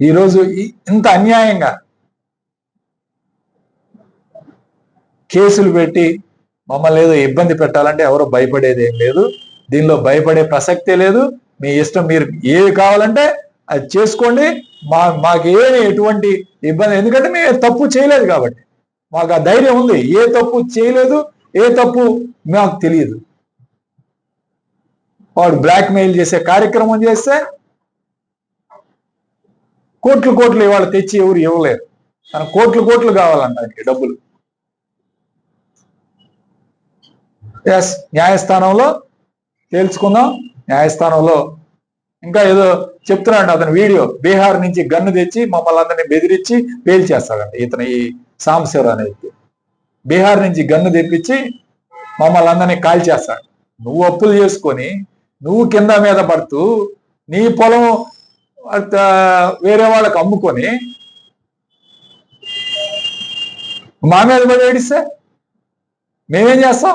ఈరోజు ఇంత అన్యాయంగా కేసులు పెట్టి మమ్మల్ని ఏదో ఇబ్బంది పెట్టాలంటే ఎవరో భయపడేది ఏం లేదు. దీనిలో భయపడే ప్రసక్తే లేదు. మీ ఇష్టం మీరు ఏవి కావాలంటే అది చేసుకోండి. మా మాకు ఎటువంటి ఇబ్బంది ఎందుకంటే మేము తప్పు చేయలేదు కాబట్టి. మాకు ఆ ధైర్యం ఉంది. ఏ తప్పు చేయలేదు ఏ తప్పు మాకు తెలియదు. వాడు బ్లాక్మెయిల్ చేసే కార్యక్రమం చేస్తే కోట్లు కోట్లు ఇవాళ తెచ్చి ఎవరు ఇవ్వలేరు. తన కోట్లు కోట్లు కావాలంట ఆయనకి డబ్బులు. ఎస్ న్యాయస్థానంలో తేల్చుకుందాం. న్యాయస్థానంలో ఇంకా ఏదో చెప్తున్నాడు అతని వీడియో. బీహార్ నుంచి గన్ను తెచ్చి మమ్మల్ని అందరినీ బెదిరించి పేల్చేస్తాడంట ఇతను ఈ సాంబశివరావు అనే వ్యక్తి బీహార్ నుంచి గన్ను తెప్పించి మమ్మల్ని అందరినీ కాల్చేస్తాడు నువ్వు అప్పులు చేసుకొని నువ్వు కింద మీద పడుతూ నీ పొలం వేరే వాళ్ళకి అమ్ముకొని మా మీద పడి ఏడిస్తే? మేమేం చేస్తాం?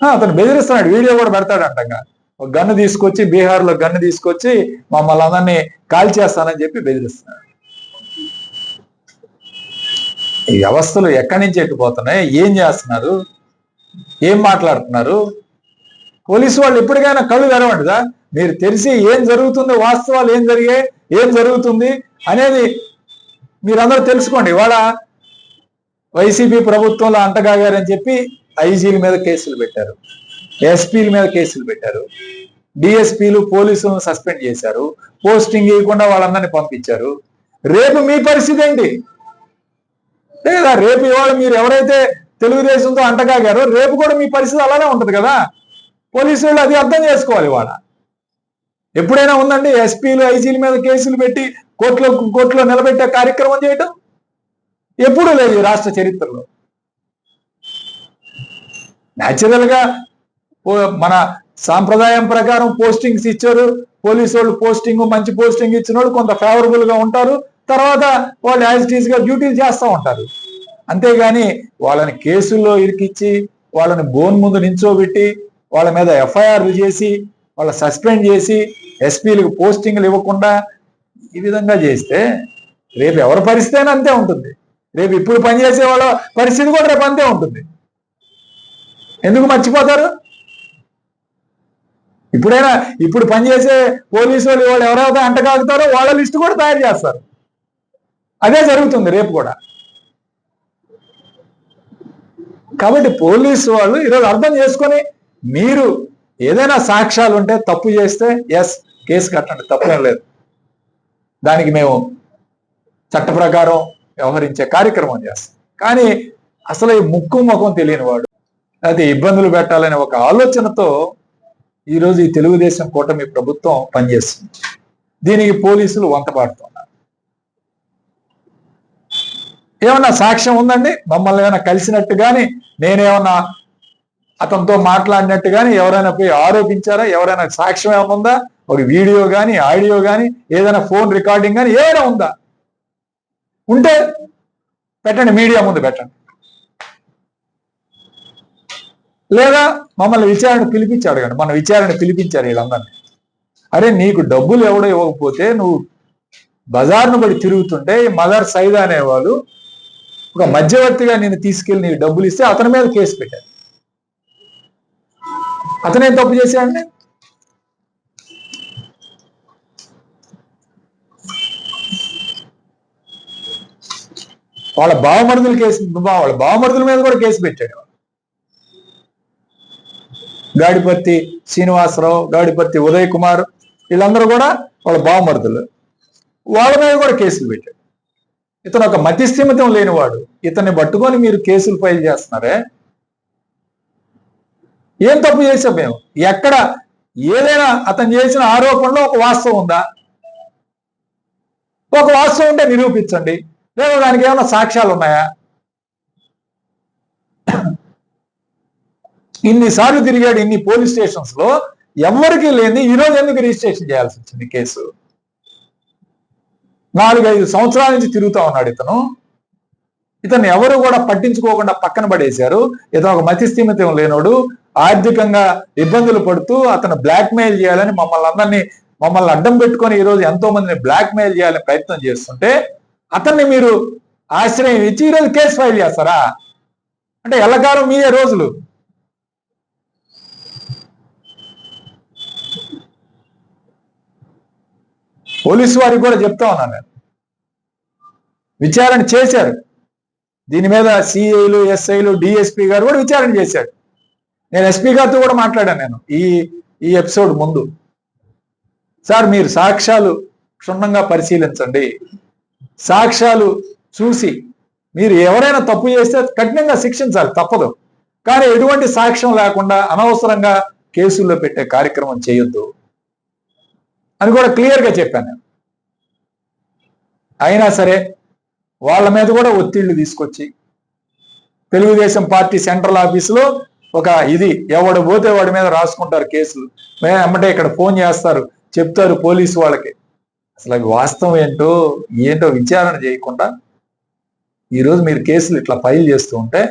అతను బెదిరిస్తున్నాడు. వీడియో కూడా పెడతాడంటగా. ఒక గన్ను తీసుకొచ్చి బీహార్లో గన్ను తీసుకొచ్చి మమ్మల్ని అందరినీ కాల్చేస్తానని చెప్పి బెదిరిస్తున్నాడు. ఈ వ్యవస్థలు ఎక్కడి నుంచి ఎట్టుపోతున్నాయి ఏం చేస్తున్నారు? ఏం మాట్లాడుతున్నారు? పోలీసు వాళ్ళు ఎప్పటికైనా కళ్ళు తెరవండిదా? మీరు తెలిసి ఏం జరుగుతుంది వాస్తవాలు ఏం జరిగాయి ఏం జరుగుతుంది అనేది మీరందరూ తెలుసుకోండి. ఇవాళ వైసీపీ ప్రభుత్వంలో అంటగాగారని చెప్పి ఐజీల మీద కేసులు పెట్టారు. ఎస్పీల మీద కేసులు పెట్టారు. డిఎస్పీలు పోలీసులను సస్పెండ్ చేశారు. పోస్టింగ్ ఇవ్వకుండా వాళ్ళందరినీ పంపించారు. రేపు మీ పరిస్థితి ఏంటి? లేదా రేపు ఇవాళ మీరు ఎవరైతే తెలుగుదేశంతో అంటగాగారో రేపు కూడా మీ పరిస్థితి అలానే ఉంటుంది కదా? పోలీసు వాళ్ళు అది అర్థం చేసుకోవాలి ఇవాళ. ఎప్పుడైనా ఉందండి ఎస్పీలు ఐజీల మీద కేసులు పెట్టి కోర్టులో కోర్టులో నిలబెట్టే కార్యక్రమం చేయటం? ఎప్పుడూ లేదు రాష్ట్ర చరిత్రలో. న్యాచురల్గా మన సాంప్రదాయం ప్రకారం పోస్టింగ్స్ ఇచ్చారు. పోలీసు వాళ్ళు పోస్టింగ్ మంచి పోస్టింగ్ ఇచ్చిన వాళ్ళు కొంత ఫేవరబుల్గా ఉంటారు. తర్వాత వాళ్ళు యాజ్ టీజ్గా డ్యూటీలు చేస్తూ ఉంటారు. అంతేగాని వాళ్ళని కేసుల్లో ఇరికిచ్చి వాళ్ళని బోన్ ముందు నించోబెట్టి వాళ్ళ మీద ఎఫ్ఐఆర్లు చేసి వాళ్ళ సస్పెండ్ చేసి ఎస్పీలకు పోస్టింగ్లు ఇవ్వకుండా ఈ విధంగా చేస్తే రేపు ఎవరి పరిస్థితి అయినా అంతే ఉంటుంది. రేపు ఇప్పుడు పనిచేసే వాళ్ళ పరిస్థితి కూడా రేపు అంతే ఉంటుంది. ఎందుకు మర్చిపోతారు? ఇప్పుడైనా ఇప్పుడు పనిచేసే పోలీసు వాళ్ళు వాళ్ళు ఎవరైతే అంటకాగుతారో వాళ్ళ లిస్టు కూడా తయారు చేస్తారు. అదే జరుగుతుంది రేపు కూడా. కాబట్టి పోలీసు వాళ్ళు ఈరోజు అర్థం చేసుకొని మీరు ఏదైనా సాక్ష్యాలు ఉంటే తప్పు చేస్తే ఎస్ కేసు కట్టండి తప్పేం లేదు. దానికి మేము చట్ట ప్రకారం వ్యవహరించే కార్యక్రమం చేస్తాం. కానీ అసలు ఈ ముక్కు ముఖం తెలియని వాడు అది ఇబ్బందులు పెట్టాలనే ఒక ఆలోచనతో ఈరోజు ఈ తెలుగుదేశం కూటమి ప్రభుత్వం పనిచేస్తుంది. దీనికి పోలీసులు వంతపాడుతున్నారు ఏమన్నా సాక్ష్యం ఉందండి? మమ్మల్ని ఏమైనా కలిసినట్టు కానీ నేనేమన్నా అతనితో మాట్లాడినట్టు కానీ ఎవరైనా పోయి ఆరోపించారా? ఎవరైనా సాక్ష్యం ఏమైనా ఉందా? ఒక వీడియో కానీ ఆడియో కానీ ఏదైనా ఫోన్ రికార్డింగ్ కానీ ఏదైనా ఉందా? ఉంటే పెట్టండి మీడియా ముందు పెట్టండి. లేదా మమ్మల్ని విచారణ పిలిపించి అడగండి. మన విచారణ పిలిపించారు వీళ్ళందరినీ. అరే నీకు డబ్బులు ఎవడో ఇవ్వకపోతే నువ్వు బజార్ను బడి తిరుగుతుంటే ఈ మదర్ సైదా అనేవాళ్ళు ఒక మధ్యవర్తిగా నేను తీసుకెళ్ళి నీకు డబ్బులు ఇస్తే అతని మీద కేసు పెట్టారు. అతనేం తప్పు చేశాడండి? వాళ్ళ బావమరుదుల కేసు వాళ్ళ బావమరుదుల మీద కూడా కేసు పెట్టాడు గాడిపత్తి శ్రీనివాసరావు గాడిపత్తి ఉదయ్ కుమార్ వీళ్ళందరూ కూడా వాళ్ళ బావమరుదులు. వాళ్ళ మీద కూడా కేసులు పెట్టాడు. ఇతను ఒక మతిస్థిమితం లేనివాడు. ఇతన్ని పట్టుకొని మీరు కేసులు ఫైల్ చేస్తున్నారే ఏం తప్పు చేసాం మేము? ఎక్కడ ఏదైనా అతను చేసిన ఆరోపణలో ఒక వాస్తవం ఉందా? ఒక వాస్తవం ఉంటే నిరూపించండి. లేదా దానికి ఏమైనా సాక్ష్యాలు ఉన్నాయా? ఇన్నిసార్లు తిరిగాడు ఇన్ని పోలీస్ స్టేషన్స్లో ఎవరికి లేని ఈ రోజు ఎందుకు రిజిస్ట్రేషన్ చేయాల్సి వచ్చింది కేసు? నాలుగైదు సంవత్సరాల నుంచి తిరుగుతా ఉన్నాడు ఇతను. ఇతను ఎవరు కూడా పట్టించుకోకుండా పక్కన పడేశారు. ఇతను ఒక మతిస్థిమితం లేనోడు ఆర్థికంగా ఇబ్బందులు పడుతూ అతను బ్లాక్ మెయిల్ చేయాలని మమ్మల్ని అందరినీ మమ్మల్ని అడ్డం పెట్టుకొని ఈరోజు ఎంతో మందిని బ్లాక్ మెయిల్ చేయాలని ప్రయత్నం చేస్తుంటే అతన్ని మీరు ఆశ్రయం ఇచ్చి ఈరోజు కేసు ఫైల్ చేస్తారా? అంటే ఎల్లకాలం మీదే రోజులు. పోలీసు వారికి కూడా చెప్తా ఉన్నాను నేను. విచారణ చేశారు. దీని మీద సిఐలు ఎస్ఐలు డిఎస్పి గారు కూడా విచారణ చేశారు. నేను ఎస్పీ గారితో కూడా మాట్లాడాను నేను ఈ ఈ ఎపిసోడ్ ముందు. సార్ మీరు సాక్ష్యాలు క్షుణ్ణంగా పరిశీలించండి. సాక్ష్యాలు చూసి మీరు ఎవరైనా తప్పు చేస్తే కఠినంగా శిక్షించాలి తప్పదు. కానీ ఎటువంటి సాక్ష్యం లేకుండా అనవసరంగా కేసుల్లో పెట్టే కార్యక్రమం చేయొద్దు అని కూడా క్లియర్గా చెప్పాను. నేను అయినా సరే వాళ్ళ మీద కూడా ఒత్తిళ్ళు తీసుకొచ్చి తెలుగుదేశం పార్టీ సెంట్రల్ ఆఫీసులో ఒక ఇది. ఎవడు పోతే వాడి మీద రాసుకుంటారు కేసులు. మే- ఎమ్మటే ఇక్కడ ఫోన్ చేస్తారు. చెప్తారు పోలీసు వాళ్ళకి. అసలు అవి వాస్తవం ఏంటో ఏంటో విచారణ చేయకుండా ఈరోజు మీరు కేసులు ఇట్లా ఫైల్ చేస్తూ ఉంటే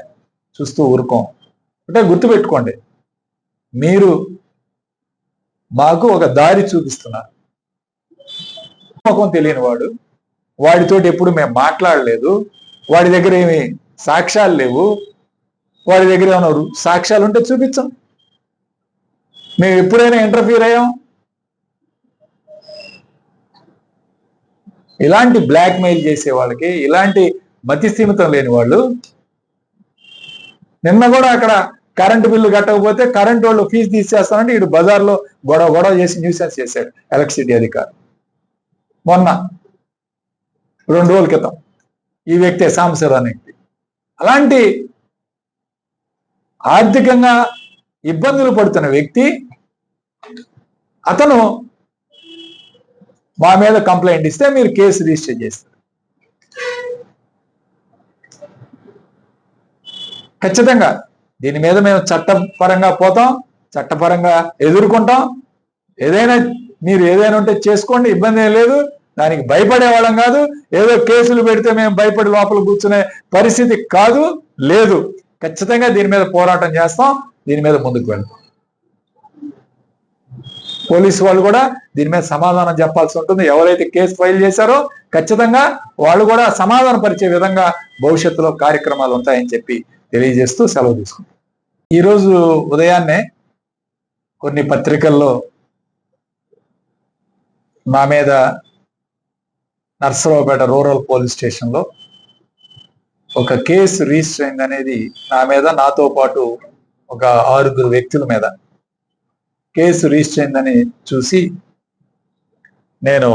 చూస్తూ ఊరుకోం. అంటే గుర్తుపెట్టుకోండి. మీరు మాకు ఒక దారి చూపిస్తున్నారు. ముఖం తెలియని వాడు. వాడితోటి ఎప్పుడు మేము మాట్లాడలేదు. వాడి దగ్గర ఏమి సాక్ష్యాలు లేవు. వాడి దగ్గర ఉన్నారు సాక్ష్యాలు ఉంటే చూపించాం మేము ఎప్పుడైనా ఇంటర్ఫీర్ అయ్యాం? ఇలాంటి బ్లాక్మెయిల్ చేసే వాళ్ళకి ఇలాంటి మతి స్థిమితం లేని వాళ్ళు నిన్న కూడా అక్కడ కరెంటు బిల్లు కట్టకపోతే కరెంట్ వాళ్ళు ఫీజు తీసేస్తానంటే ఇటు బజార్లో గొడవ గొడవ చేసి న్యూసెన్స్ చేశాడు ఎలక్ట్రిసిటీ అధికారి. మొన్న రెండు రోజుల క్రితం ఈ వ్యక్తే సాంబశివరావు అనే వ్యక్తి. అలాంటి ఆర్థికంగా ఇబ్బందులు పడుతున్న వ్యక్తి అతను మా మీద కంప్లైంట్ ఇస్తే మీరు కేసు రిజిస్టర్ చేస్తారు. ఖచ్చితంగా దీని మీద మేము చట్టపరంగా పోతాం చట్టపరంగా ఎదుర్కొంటాం. ఏదైనా మీరు ఏదైనా ఉంటే చేసుకోండి ఇబ్బంది ఏం లేదు. దానికి భయపడే వాళ్ళం కాదు. ఏదో కేసులు పెడితే మేము భయపడి లోపల కూర్చునే పరిస్థితి కాదు లేదు. ఖచ్చితంగా దీని మీద పోరాటం చేస్తాం దీని మీద ముందుకు వెళ్తాం. పోలీసు వాళ్ళు కూడా దీని మీద సమాధానం చెప్పాల్సి ఉంటుంది. ఎవరైతే కేసు ఫైల్ చేశారో ఖచ్చితంగా వాళ్ళు కూడా సమాధానం పరిచే విధంగా భవిష్యత్తులో కార్యక్రమాలు ఉంటాయని చెప్పి తెలియజేస్తూ సెలవు తీసుకుంటాం. ఈరోజు ఉదయాన్నే కొన్ని పత్రికల్లో మా మీద నర్సరావుపేట రూరల్ పోలీస్ స్టేషన్లో ఒక కేసు రిజిస్టర్ అయింది అనేది నా మీద నాతో పాటు ఒక ఆరుగురు వ్యక్తుల మీద. కేసు రిజిస్టర్ అయిందని చూసి నేను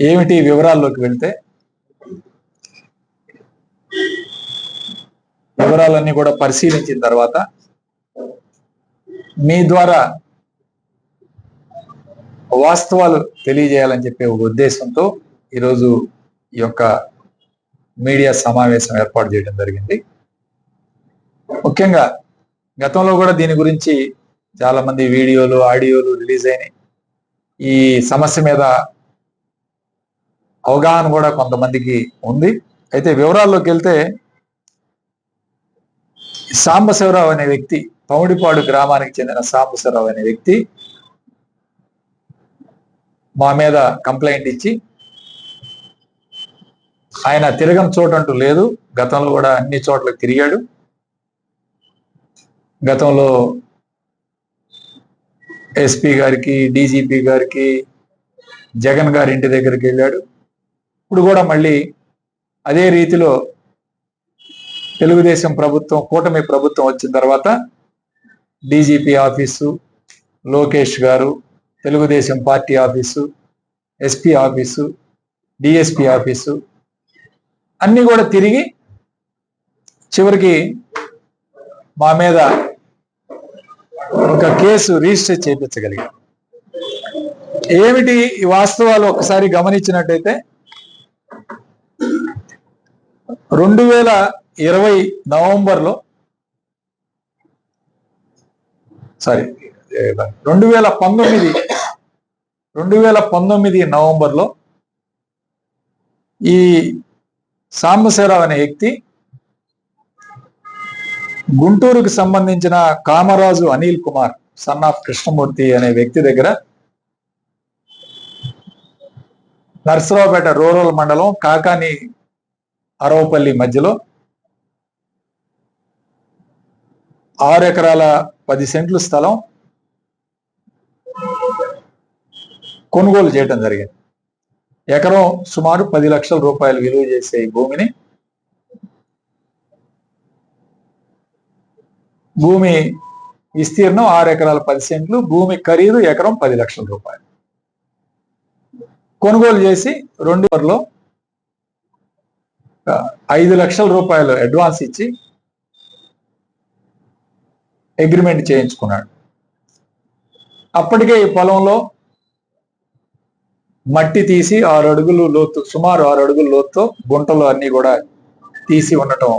ఏమిటి వివరాల్లోకి వెళ్తే వివరాలన్నీ కూడా పరిశీలించిన తర్వాత మీ ద్వారా వాస్తవాలు తెలియజేయాలని చెప్పే ఒక ఉద్దేశంతో ఈరోజు ఈ యొక్క మీడియా సమావేశం ఏర్పాటు చేయడం జరిగింది. ముఖ్యంగా గతంలో కూడా దీని గురించి చాలా మంది వీడియోలు ఆడియోలు రిలీజ్ అయినాయి. ఈ సమస్య మీద అవగాహన కూడా కొంతమందికి ఉంది. అయితే వివరాల్లోకి వెళ్తే సాంబశివరావు అనే వ్యక్తి పౌడిపాడు గ్రామానికి చెందిన సాంబశివరావు అనే వ్యక్తి మా మీద కంప్లైంట్ ఇచ్చి ఆయన తిరగని చూడంటూ లేదు. గతంలో కూడా అన్ని చోట్లకు తిరిగాడు. గతంలో ఎస్పీ గారికి డీజీపీ గారికి జగన్ గారి ఇంటి దగ్గరికి వెళ్ళాడు. ఇప్పుడు కూడా మళ్ళీ అదే రీతిలో తెలుగుదేశం ప్రభుత్వం కూటమి ప్రభుత్వం వచ్చిన తర్వాత డీజీపీ ఆఫీసు లోకేష్ గారు Telugu Desam party office SP office DSP office అన్ని కూడా తిరిగి చివరికి మా మీద ఒక కేసు రిజిస్టర్ చేయించగలిగాం. ఏమిటి ఈ వాస్తవాలు ఒకసారి గమనించినట్టయితే రెండు వేల ఇరవై నవంబర్లో సారీ రెండు వేల పంతొమ్మిది రెండు వేల పంతొమ్మిది నవంబర్లో ఈ సాంబశివరావు అనే వ్యక్తి గుంటూరుకు సంబంధించిన కామరాజు అనిల్ కుమార్ సన్ ఆఫ్ కృష్ణమూర్తి అనే వ్యక్తి దగ్గర నర్సరావుపేట రూరల్ మండలం కాకాని అరవపల్లి మధ్యలో ఆరు ఎకరాల పది సెంట్లు స్థలం కొనుగోలు చేయడం జరిగింది. ఎకరం సుమారు పది లక్షల రూపాయలు విలువ చేసే ఈ భూమిని భూమి విస్తీర్ణం ఆరు ఎకరాల పది సెంట్లు భూమి ఖరీదు ఎకరం పది లక్షల రూపాయలు. కొనుగోలు చేసి రెండు లో ఐదు లక్షల రూపాయలు అడ్వాన్స్ ఇచ్చి అగ్రిమెంట్ చేయించుకున్నాడు. అప్పటికే ఈ పొలంలో మట్టి తీసి ఆరు అడుగులు లోతు సుమారు ఆరు అడుగుల లోతుతో గుంటలు అన్ని కూడా తీసి ఉండటం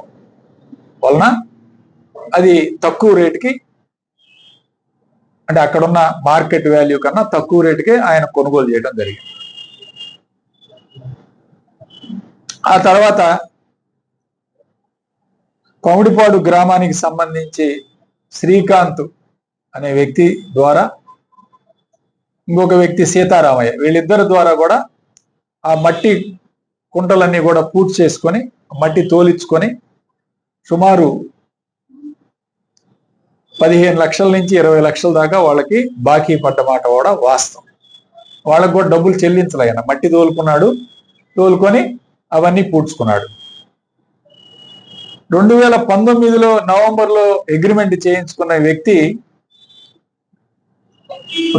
వలన అది తక్కువ రేటుకి అంటే అక్కడున్న మార్కెట్ వాల్యూ కన్నా తక్కువ రేటుకే ఆయన కొనుగోలు చేయడం జరిగింది. ఆ తర్వాత కొమిడిపాడు గ్రామానికి సంబంధించి శ్రీకాంత్ అనే వ్యక్తి ద్వారా ఇంకొక వ్యక్తి సీతారామయ్య. వీళ్ళిద్దరి ద్వారా కూడా ఆ మట్టి కుంటలన్నీ కూడా పూర్తి చేసుకొని మట్టి తోలించుకొని సుమారు పదిహేను లక్షల నుంచి ఇరవై లక్షల దాకా వాళ్ళకి బాకీ పడ్డమాట కూడా వాస్తవం. వాళ్ళకు కూడా డబ్బులు చెల్లించలేయన మట్టి తోలుకున్నాడు తోలుకొని అవన్నీ పూడ్చుకున్నాడు. రెండు వేల పంతొమ్మిదిలో నవంబర్లో అగ్రిమెంట్ చేయించుకున్న వ్యక్తి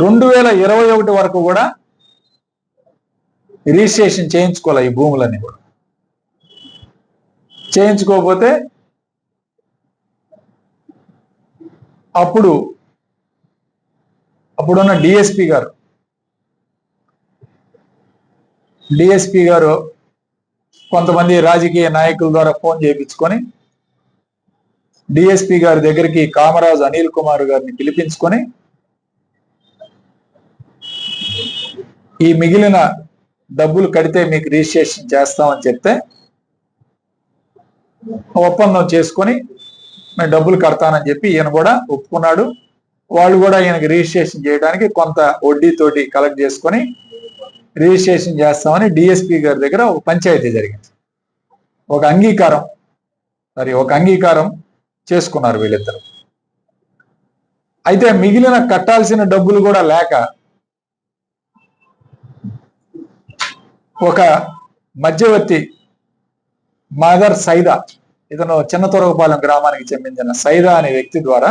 రెండు వేల ఇరవై ఒకటి వరకు కూడా రిజిస్ట్రేషన్ చేయించుకోవాలి ఈ భూములన్నీ కూడా. చేయించుకోకపోతే అప్పుడు అప్పుడున్న డిఎస్పి గారు డిఎస్పి గారు కొంతమంది రాజకీయ నాయకుల ద్వారా ఫోన్ చేయించుకొని డిఎస్పి గారి దగ్గరికి కామరాజ్ అనిల్ కుమార్ గారిని పిలిపించుకొని ఈ మిగిలిన డబ్బులు కడితే మీకు రిజిస్ట్రేషన్ చేస్తామని చెప్తే ఒప్పందం చేసుకొని మేము డబ్బులు కడతానని చెప్పి ఈయన కూడా ఒప్పుకున్నాడు. వాళ్ళు కూడా ఈయనకి రిజిస్ట్రేషన్ చేయడానికి కొంత వడ్డీతోటి కలెక్ట్ చేసుకొని రిజిస్ట్రేషన్ చేస్తామని డిఎస్పి గారి దగ్గర ఒక పంచాయతీ జరిగింది. ఒక అంగీకారం మరి ఒక అంగీకారం చేసుకున్నారు వీళ్ళిద్దరు. అయితే మిగిలిన కట్టాల్సిన డబ్బులు కూడా లేక ఒక మధ్యవర్తి మదర్ సైదా ఇతను చిన్న తొరగపాలెం గ్రామానికి చెందిన సైదా అనే వ్యక్తి ద్వారా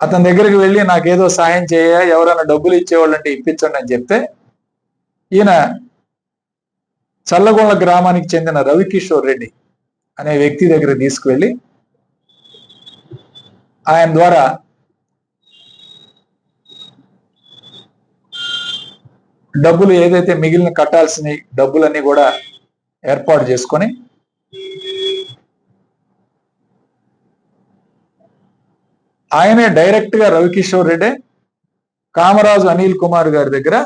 అతని దగ్గరికి వెళ్ళి నాకేదో సాయం చేయ ఎవరైనా డబ్బులు ఇచ్చేవాళ్ళంటే ఇప్పించండి అని చెప్తే ఈయన చల్లగొండ గ్రామానికి చెందిన రవికిషోర్ రెడ్డి అనే వ్యక్తి దగ్గర తీసుకువెళ్ళి ఆయన ద్వారా డబ్బులు ఏదైతే మిగిలిన కట్టాల్సిన డబ్బులన్నీ కూడా ఏర్పాటు చేసుకొని ఆయనే డైరెక్ట్గా రవికిషోర్ రెడ్డి కామరాజు అనిల్ కుమార్ గారి దగ్గర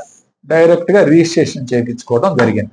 డైరెక్ట్గా రిజిస్ట్రేషన్ చేయించుకోవడం జరిగింది.